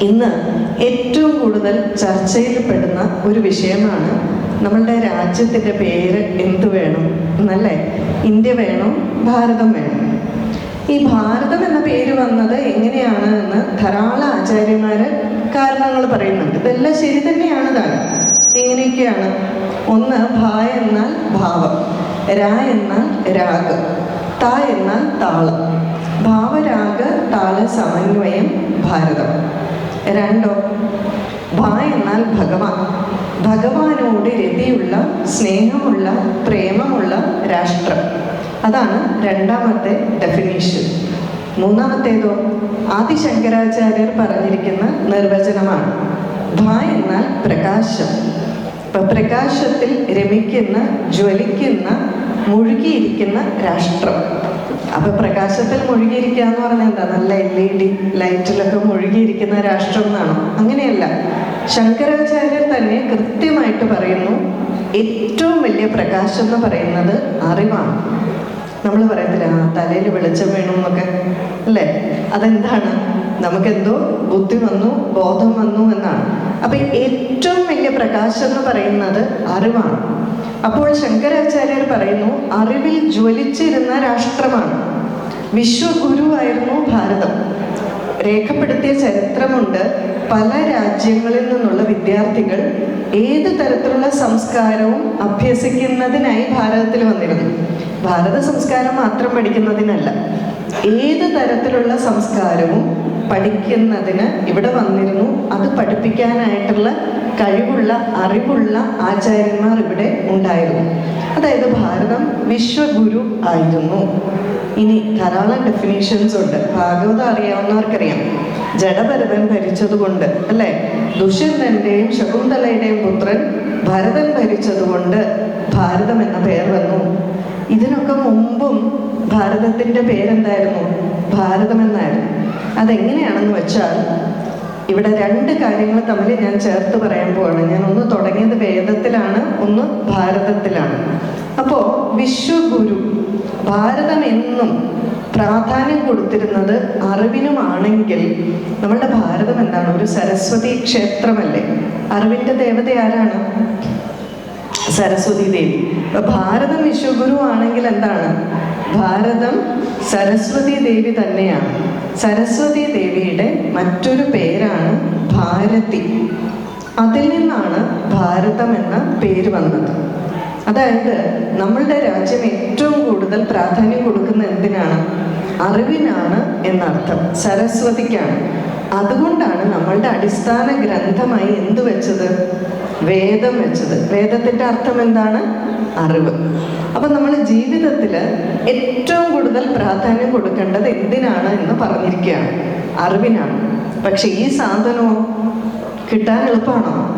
ഇന്ന് ഏറ്റവും കൂടുതൽ ചർച്ചയിൽപ്പെടുന്ന ഒരു വിഷയമാണ് നമ്മളുടെ രാജ്യത്തിന്റെ പേര് എന്തു വേണം എന്നല്ലേ? ഇന്ത്യ വേണോ? ഭാരതം വേണം? ഈ ഭാരതം എന്ന പേര് വന്നത് എങ്ങനെയാണ് എന്ന് ധാരാളം ആചാര്യന്മാർ കാരണങ്ങൾ പറയുന്നുണ്ട്. ഇതെല്ലാം ശരി തന്നെയാണ് താനും എങ്ങനെയൊക്കെയാണ് ഒന്ന് ഭ എന്നാൽ ഭാവം. രാ എന്നാൽ രാഗം. ത എന്നാൽ താളം. ഭാവരാഗ താള സമന്വയം ഭാരതം. രണ്ടോ? ഭ എന്നാൽ ഭഗവാൻ. ഭഗവാനോട് രതിയുള്ള സ്നേഹമുള്ള പ്രേമമുള്ള രാഷ്ട്രം. അതാണ് രണ്ടാമത്തെ ഡെഫിനേഷൻ മൂന്നാമത്തേതോ? ആദിശങ്കരാചാര്യർ പറഞ്ഞിരിക്കുന്ന നിർവചനമാണ്. ഭ എന്നാൽ പ്രകാശം. പ്രകാശത്തിൽ രമിക്കുന്ന ജ്വലിക്കുന്ന മുഴുകിയിരിക്കുന്ന രാഷ്ട്രം. അപ്പൊ പ്രകാശത്തിൽ മുഴുകിയിരിക്കുക എന്ന് പറഞ്ഞാൽ എന്താ? നല്ല എൽ ഇ ഡി ലൈറ്റിലൊക്കെ മുഴുകിയിരിക്കുന്ന രാഷ്ട്രം എന്നാണോ? അങ്ങനെയല്ല. ശങ്കരാചാര്യർ തന്നെ കൃത്യമായിട്ട് പറയുന്നു ഏറ്റവും വലിയ പ്രകാശം എന്ന് പറയുന്നത് അറിവാണ്. നമ്മൾ പറയത്തില്ല ആ തലയിൽ വെളിച്ചം വേണം എന്നൊക്കെ. അല്ലേ? അതെന്താണ്? നമുക്കെന്തോ ബുദ്ധി വന്നു ബോധം വന്നു എന്നാണ്. അപ്പൊ ഏറ്റവും വലിയ പ്രകാശം എന്ന് പറയുന്നത് അറിവാണ്. അപ്പോൾ ശങ്കരാചാര്യർ പറയുന്നു അറിവിൽ ജ്വലിച്ചിരുന്ന രാഷ്ട്രമാണ്. വിശ്വഗുരുവായിരുന്നു ഭാരതം. രേഖപ്പെടുത്തിയ ചരിത്രമുണ്ട്. പല രാജ്യങ്ങളിൽ നിന്നുള്ള വിദ്യാർത്ഥികൾ ഏത് തരത്തിലുള്ള സംസ്കാരവും അഭ്യസിക്കുന്നതിനായി ഭാരതത്തിൽ വന്നിരുന്നു. ഭാരത സംസ്കാരം മാത്രം പഠിക്കുന്നതിനല്ല ഏത് തരത്തിലുള്ള സംസ്കാരവും പഠിക്കുന്നതിന് ഇവിടെ വന്നിരുന്നു. അത് പഠിപ്പിക്കാനായിട്ടുള്ള കഴിവുള്ള അറിവുള്ള ആചാര്യന്മാർ ഇവിടെ ഉണ്ടായിരുന്നു. അതായത് ഭാരതം വിശ്വഗുരു ആയിരുന്നു. ഇനി ധാരാളം ഡെഫിനേഷൻസ് ഉണ്ട്. ഭാഗവതം അറിയാവുന്നവർക്കറിയാം. ജഡഭരതൻ ഭരിച്ചതുകൊണ്ട് അല്ലെ? ദുഷ്യന്തന്റെയും ശകുന്തളയുടെയും പുത്രൻ ഭരതൻ ഭരിച്ചതുകൊണ്ട് ഭാരതം എന്ന പേർ വന്നു. ഇതിനൊക്കെ മുമ്പും ഭാരതത്തിന്റെ പേരെന്തായിരുന്നു? ഭാരതം എന്നായിരുന്നു. അതെങ്ങനെയാണെന്ന് വെച്ചാൽ ഇവിടെ രണ്ട് കാര്യങ്ങൾ തമ്മിൽ ഞാൻ ചേർത്ത് പറയാൻ പോവാണ്. ഞാൻ ഒന്ന് തുടങ്ങിയത് വേദത്തിലാണ് ഒന്ന് ഭാരതത്തിലാണ്. അപ്പോ വിശ്വഗുരു ഭാരതം എന്നും പ്രാധാന്യം കൊടുത്തിരുന്നത് അറിവിനുമാണെങ്കിൽ നമ്മളുടെ ഭാരതം എന്താണ്? ഒരു സരസ്വതി ക്ഷേത്രമല്ലേ? അറിവിന്റെ ദേവത ആരാണ്? സരസ്വതി ദേവി. ഭാരതം വിശ്വഗുരു ആണെങ്കിൽ എന്താണ്? ഭാരതം സരസ്വതി ദേവി തന്നെയാണ്. സരസ്വതി ദേവിയുടെ മറ്റൊരു പേരാണ് ഭാരതി. അതിൽ നിന്നാണ് ഭാരതം എന്ന പേര് വന്നത്. അതായത് നമ്മളുടെ രാജ്യം ഏറ്റവും കൂടുതൽ പ്രാധാന്യം കൊടുക്കുന്ന എന്തിനാണ്? അറിവിനാണ് എന്നർത്ഥം. സരസ്വതിക്കാണ്. അതുകൊണ്ടാണ് നമ്മളുടെ അടിസ്ഥാന ഗ്രന്ഥമായി എന്ത് വെച്ചത്? വേദം വെച്ചത്. വേദത്തിന്റെ അർത്ഥം എന്താണ്? അറിവ്. അപ്പൊ നമ്മൾ ജീവിതത്തിൽ ഏറ്റവും കൂടുതൽ പ്രാധാന്യം കൊടുക്കേണ്ടത് എന്തിനാണ് എന്ന് പറഞ്ഞിരിക്കുകയാണ്. അറിവിനാണ്. പക്ഷെ ഈ സാധനവും കിട്ടാൻ എളുപ്പമാണോ?